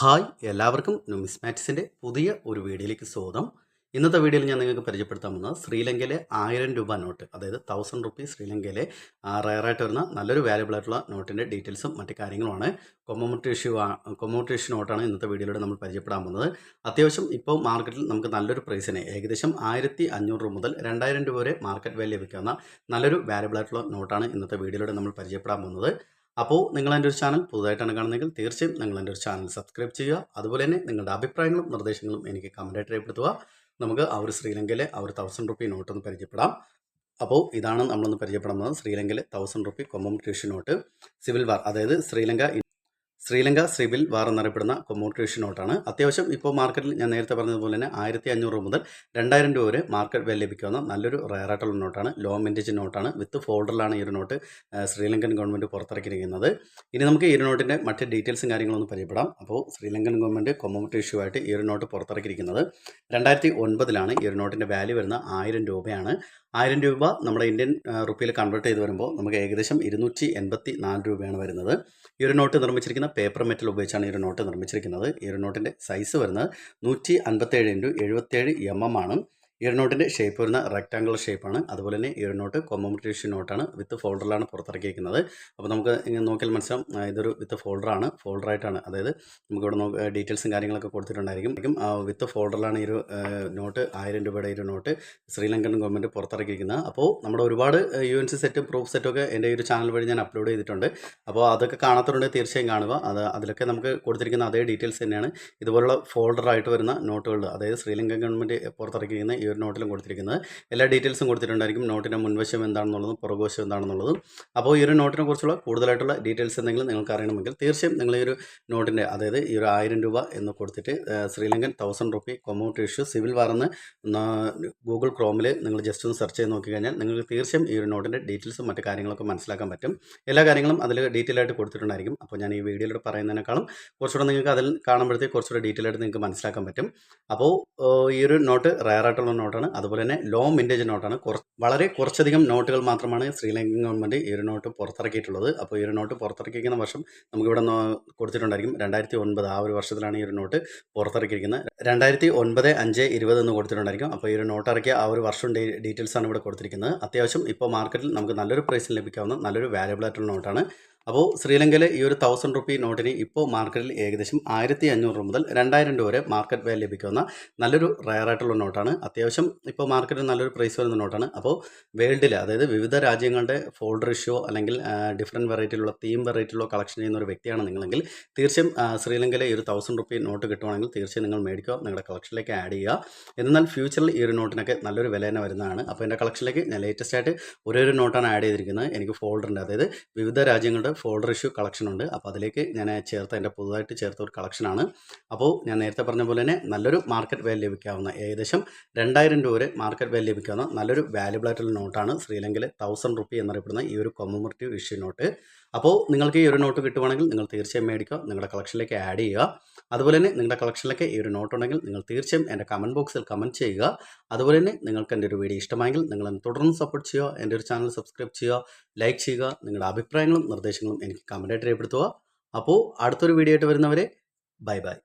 Hi എല്ലാവർക്കും നുമിസ്മാറ്റിക്സിന്റെ പുതിയ ഒരു വീഡിയോയിലേക്ക് സ്വാഗതം. ഇന്നത്തെ വീഡിയോയിൽ ഞാൻ നിങ്ങൾക്ക് പരിചയപ്പെടുത്താൻ പോകുന്നത് ശ്രീലങ്കയിലെ ആയിരം രൂപ നോട്ട് അതായത് തൗസൻഡ് റുപ്പീസ് ശ്രീലങ്കയിലെ റയറായിട്ട് വരുന്ന നല്ലൊരു വാല്യബിൾ ആയിട്ടുള്ള നോട്ടിന്റെ ഡീറ്റെയിൽസും മറ്റു കാര്യങ്ങളുമാണ്. കൊമോമോട്ടി ഇഷ്യൂ ഇഷ്യൂ നോട്ടാണ് ഇന്നത്തെ വീഡിയോയിലൂടെ നമ്മൾ പരിചയപ്പെടാൻ പോകുന്നത്. അത്യാവശ്യം ഇപ്പോൾ മാർക്കറ്റിൽ നമുക്ക് നല്ലൊരു പ്രൈസിന് ഏകദേശം ആയിരത്തി അഞ്ഞൂറ് രൂപ മുതൽ രണ്ടായിരം രൂപ വരെ മാർക്കറ്റ് വാല്യൂ ലഭിക്കുന്ന നല്ലൊരു വാല്യബിൾ ആയിട്ടുള്ള നോട്ടാണ് ഇന്നത്തെ വീഡിയോയിലൂടെ നമ്മൾ പരിചയപ്പെടാൻ പോകുന്നത്. അപ്പോൾ നിങ്ങൾ എന്റെ ഒരു ചാനൽ പുതുതായിട്ടാണ് കാണുന്നതെങ്കിൽ തീർച്ചയായും നിങ്ങൾ എന്റെ ഒരു ചാനൽ സബ്സ്ക്രൈബ് ചെയ്യുക. അതുപോലെ തന്നെ നിങ്ങളുടെ അഭിപ്രായങ്ങളും നിർദ്ദേശങ്ങളും എനിക്ക് കമന്റായിട്ട് രേഖപ്പെടുത്തുക. നമുക്ക് ആ ഒരു ശ്രീലങ്കയിലെ ആ ഒരു തൗസൻഡ് റുപ്പി നോട്ടൊന്ന് പരിചയപ്പെടാം. അപ്പോൾ ഇതാണ് നമ്മളൊന്ന് പരിചയപ്പെടുന്നത് ശ്രീലങ്കയിലെ thousand rupee commemoration note civil war അതായത് ശ്രീലങ്ക ശ്രീലങ്ക സിവിൽ വാർ എന്നറിയപ്പെടുന്ന കൊമോട്ടേഷൻ നോട്ടാണ് അത്യാവശ്യം ഇപ്പോൾ മാർക്കറ്റിൽ ഞാൻ നേരത്തെ പറഞ്ഞതുപോലെ തന്നെ ആയിരത്തി അഞ്ഞൂറ് മുതൽ രണ്ടായിരം രൂപ വരെ മാർക്കറ്റ് വില ലഭിക്കുന്ന നല്ലൊരു റയറായിട്ടുള്ള നോട്ടാണ് ലോ മിന്റേജ് നോട്ടാണ് വിത്ത് ഫോൾഡറിലാണ് ഈ ഒരു നോട്ട് ശ്രീലങ്കൻ ഗവൺമെന്റ് പുറത്തിറക്കിയിരിക്കുന്നത്. ഇനി നമുക്ക് ഈ ഒരു നോട്ടിന്റെ മറ്റ് ഡീറ്റെയിൽസും കാര്യങ്ങളൊന്നും പരിചയപ്പെടാം. അപ്പോൾ ശ്രീലങ്കൻ ഗവൺമെന്റ് കൊമോട്ടേഷൻ ഇഷ്യൂ ആയിട്ട് ഈ ഒരു നോട്ട് പുറത്തിറക്കിയിരിക്കുന്നത് രണ്ടായിരത്തി ഒൻപതിലാണ് ഈ ഒരു നോട്ടിന്റെ വാല്യൂ വരുന്ന ആയിരം രൂപയാണ്. ആയിരം രൂപ നമ്മുടെ ഇന്ത്യൻ റുപ്പിയിൽ കൺവേർട്ട് ചെയ്ത് വരുമ്പോൾ നമുക്ക് ഏകദേശം ഇരുന്നൂറ്റി എൺപത്തി നാല് രൂപയാണ് വരുന്നത്. ഈ ഒരു നോട്ട് നിർമ്മിച്ചിരിക്കുന്ന പേപ്പർ മെറ്റൽ ഉപയോഗിച്ചാണ് ഈ ഒരു നോട്ട് നിർമ്മിച്ചിരിക്കുന്നത്. ഈ ഒരു നോട്ടിന്റെ സൈസ് വരുന്നത് നൂറ്റി അൻപത്തേഴ് ഇന്റു എഴുപത്തേഴ് എം എം ആണ്. ഇയർ നോട്ടിന്റെ ഷേപ്പ് വരുന്ന റെക്ടാങ്കുലർ ഷേപ്പാണ് അതുപോലെ തന്നെ ഇയർനോട്ട് നോട്ട് കൊമോമറ്റേഷൻ നോട്ടാണ് വിത്ത് ഫോൾഡറിലാണ് പുറത്തിറക്കിയിരിക്കുന്നത്. അപ്പോൾ നമുക്ക് ഇങ്ങനെ നോക്കിയാൽ മനസ്സിലാവും ഇതൊരു വിത്ത് ഫോൾഡറാണ് ഫോൾഡറായിട്ടാണ് അതായത് നമുക്കിവിടെ നോക്ക് ഡീറ്റെയിൽസും കാര്യങ്ങളൊക്കെ കൊടുത്തിട്ടുണ്ടായിരിക്കും. വിത്ത് ഫോൾഡറിലാണ് ഈ ഒരു നോട്ട് ആയിരം രൂപയുടെ ഈ ഒരു നോട്ട് ശ്രീലങ്കൻ ഗവൺമെന്റ് പുറത്തിറക്കിയിരിക്കുന്നത്. അപ്പോൾ നമ്മുടെ ഒരുപാട് യു എൻ സി സെറ്റും പ്രൂഫ് സെറ്റും ഒക്കെ എന്റെ ഒരു ചാനൽ വഴി ഞാൻ അപ്ലോഡ് ചെയ്തിട്ടുണ്ട്. അപ്പോൾ അതൊക്കെ കാണാത്തതുകൊണ്ട് തീർച്ചയായും കാണുക. അത് അതിലൊക്കെ നമുക്ക് കൊടുത്തിരിക്കുന്ന അതേ ഡീറ്റെയിൽസ് തന്നെയാണ്. ഇതുപോലുള്ള ഫോൾഡറായിട്ട് വരുന്ന നോട്ടുകൾ അതായത് ശ്രീലങ്കൻ ഗവൺമെന്റ് പുറത്തിറക്കിയിരിക്കുന്ന ഈ ഒരു നോട്ടിലും കൊടുത്തിരിക്കുന്നത്. എല്ലാ ഡീറ്റെയിൽസും കൊടുത്തിട്ടുണ്ടായിരിക്കും. നോട്ടിന്റെ മുൻവശം എന്താണെന്നുള്ളതും പുറകുവശം എന്താണെന്നുള്ളതും. അപ്പോൾ ഈ ഒരു നോട്ടിനെ കുറിച്ചുള്ള കൂടുതലായിട്ടുള്ള ഡീറ്റെയിൽസ് എന്തെങ്കിലും നിങ്ങൾക്ക് അറിയണമെങ്കിൽ തീർച്ചയായും നിങ്ങൾ ഈ ഒരു നോട്ടിന്റെ അതായത് ഈ ഒരു ആയിരം രൂപ എന്ന് കൊടുത്തിട്ട് ശ്രീലങ്കൻ തൗസൻഡ് റുപ്പി കൊമോട്ട് ഇഷ്യൂ സിവിൽ വാറെന്ന് ഗൂഗിൾ ക്രോമിൽ നിങ്ങൾ ജസ്റ്റ് ഒന്ന് സെർച്ച് ചെയ്ത് നോക്കിക്കഴിഞ്ഞാൽ നിങ്ങൾക്ക് തീർച്ചയായും ഈ ഒരു നോട്ടിന്റെ ഡീറ്റെയിൽസും മറ്റു കാര്യങ്ങളൊക്കെ മനസ്സിലാക്കാൻ പറ്റും. എല്ലാ കാര്യങ്ങളും അതിൽ ഡീറ്റെയിൽ ആയിട്ട് കൊടുത്തിട്ടുണ്ടായിരിക്കും. അപ്പോൾ ഞാൻ ഈ വീഡിയോയിലൂടെ പറയുന്നതിനേക്കാളും കുറച്ചുകൂടെ നിങ്ങൾക്ക് അതിൽ കാണുമ്പോഴത്തേക്ക് കുറച്ചുകൂടെ ഡീറ്റെയിൽ ആയിട്ട് നിങ്ങൾക്ക് മനസ്സിലാക്കാൻ പറ്റും. അപ്പോൾ ഈ ഒരു നോട്ട് റയർ ആയിട്ടുള്ള നോട്ടാണ്. അതുപോലെ തന്നെ ലോ മിന്റേജ് നോട്ടാണ്. കുറച്ച് വളരെ കുറച്ചധികം നോട്ടുകൾ മാത്രമാണ് ശ്രീലങ്കൻ ഗവൺമെന്റ് ഈ ഒരു നോട്ട് പുറത്തിറക്കിയിട്ടുള്ളത്. അപ്പോൾ ഈ ഒരു നോട്ട് പുറത്തിറക്കിയിരിക്കുന്ന വർഷം നമുക്കിവിടെ കൊടുത്തിട്ടുണ്ടായിരിക്കും. രണ്ടായിരത്തി ഒൻപത് ആ ഒരു വർഷത്തിലാണ് ഈ ഒരു നോട്ട് പുറത്തിറക്കിയിരിക്കുന്നത്. രണ്ടായിരത്തി ഒൻപത് അഞ്ച് ഇരുപത് എന്ന് കൊടുത്തിട്ടുണ്ടായിരിക്കും. അപ്പോൾ ഈ ഒരു നോട്ട് ഇറക്കിയ ആ ഒരു വർഷം ഡീറ്റെയിൽസ് ആണ് ഇവിടെ കൊടുത്തിരിക്കുന്നത്. അത്യാവശ്യം ഇപ്പോൾ മാർക്കറ്റിൽ നമുക്ക് നല്ലൊരു പ്രൈസിൽ ലഭിക്കാവുന്ന നല്ലൊരു വാല്യബിൾ ആയിട്ടുള്ള നോട്ടാണ്. അപ്പോൾ ശ്രീലങ്കയിലെ ഈ ഒരു തൗസൻഡ് റുപ്പി നോട്ടിന് ഇപ്പോൾ മാർക്കറ്റിൽ ഏകദേശം ആയിരത്തി അഞ്ഞൂറ് രൂപ മുതൽ രണ്ടായിരം രൂപ വരെ മാർക്കറ്റ് വാല്യൂ ലഭിക്കുന്ന നല്ലൊരു റയറായിട്ടുള്ള നോട്ടാണ് അത്യാവശ്യം ഇപ്പോൾ മാർക്കറ്റിൽ നല്ലൊരു പ്രൈസ് വരുന്ന നോട്ടാണ് അപ്പോൾ വേൾഡിൽ അതായത് വിവിധ രാജ്യങ്ങളുടെ ഫോൾഡർ ഇഷ്യോ അല്ലെങ്കിൽ ഡിഫറെന്റ് വെറൈറ്റിയിലുള്ള തീം വെറൈറ്റിയിലുള്ള കളക്ഷൻ ചെയ്യുന്ന ഒരു വ്യക്തിയാണ് നിങ്ങളെങ്കിൽ തീർച്ചയായും ശ്രീലങ്കയിലെ ഈ ഒരു തൗസൻഡ് റുപ്പി നോട്ട് കിട്ടുവാണെങ്കിൽ തീർച്ചയായും നിങ്ങൾ മേടിക്കുക നിങ്ങളുടെ കളക്ഷനിലേക്ക് ആഡ് ചെയ്യുക. എന്നാൽ ഫ്യൂച്ചറിൽ ഈ ഒരു നോട്ടിനൊക്കെ നല്ലൊരു വില തന്നെ വരുന്നതാണ്. അപ്പോൾ എന്റെ കളക്ഷനിലേക്ക് ഞാൻ ലേറ്റസ്റ്റ് ആയിട്ട് ഒരേ ഒരു നോട്ടാണ് ആഡ് ചെയ്തിരിക്കുന്നത്. എനിക്ക് ഫോൾഡറിന്റെ അതായത് വിവിധ രാജ്യങ്ങളുടെ ഫോൾഡർ ഇഷ്യൂ കളക്ഷൻ ഉണ്ട്. അപ്പോൾ അതിലേക്ക് ഞാൻ ചേർത്ത എന്റെ പുതുതായിട്ട് ചേർത്ത ഒരു കളക്ഷനാണ് അപ്പോൾ ഞാൻ നേരത്തെ പറഞ്ഞ പോലെ തന്നെ നല്ലൊരു മാർക്കറ്റ് വാല്യൂ ലഭിക്കാവുന്ന ഏകദേശം രണ്ടായിരം രൂപ വരെ മാർക്കറ്റ് വാല്യൂ ലഭിക്കാവുന്ന നല്ലൊരു വാല്യുബിൾ ആയിട്ടുള്ള നോട്ടാണ് ശ്രീലങ്കയിലെ തൗസൻഡ് റുപ്പി എന്നറിയപ്പെടുന്ന ഈ ഒരു കൊമമറേറ്റീവ് ഇഷ്യൂ നോട്ട് അപ്പോൾ നിങ്ങൾക്ക് ഈ ഒരു നോട്ട് കിട്ടുവാണെങ്കിൽ നിങ്ങൾ തീർച്ചയായും മേടിക്കുക നിങ്ങളുടെ കളക്ഷനിലേക്ക് ആഡ് ചെയ്യുക. അതുപോലെ തന്നെ നിങ്ങളുടെ കളക്ഷനിലേക്ക് ഈ ഒരു നോട്ട് ഉണ്ടെങ്കിൽ നിങ്ങൾ തീർച്ചയായും എന്റെ കമന്റ് ബോക്സിൽ കമന്റ് ചെയ്യുക. അതുപോലെ തന്നെ നിങ്ങൾക്ക് എന്റെ ഒരു വീഡിയോ ഇഷ്ടമായെങ്കിൽ നിങ്ങൾ എന്നെ തുടർന്ന് സപ്പോർട്ട് ചെയ്യുക എന്റെ ഒരു ചാനൽ സബ്സ്ക്രൈബ് ചെയ്യുക ലൈക്ക് ചെയ്യുക നിങ്ങളുടെ അഭിപ്രായങ്ങളും നിർദ്ദേശങ്ങളും എനിക്ക് കമന്റായിട്ട് രേഖപ്പെടുത്തുക. അപ്പോൾ അടുത്തൊരു വീഡിയോ ആയിട്ട് വരുന്നവരെ ബൈ ബൈ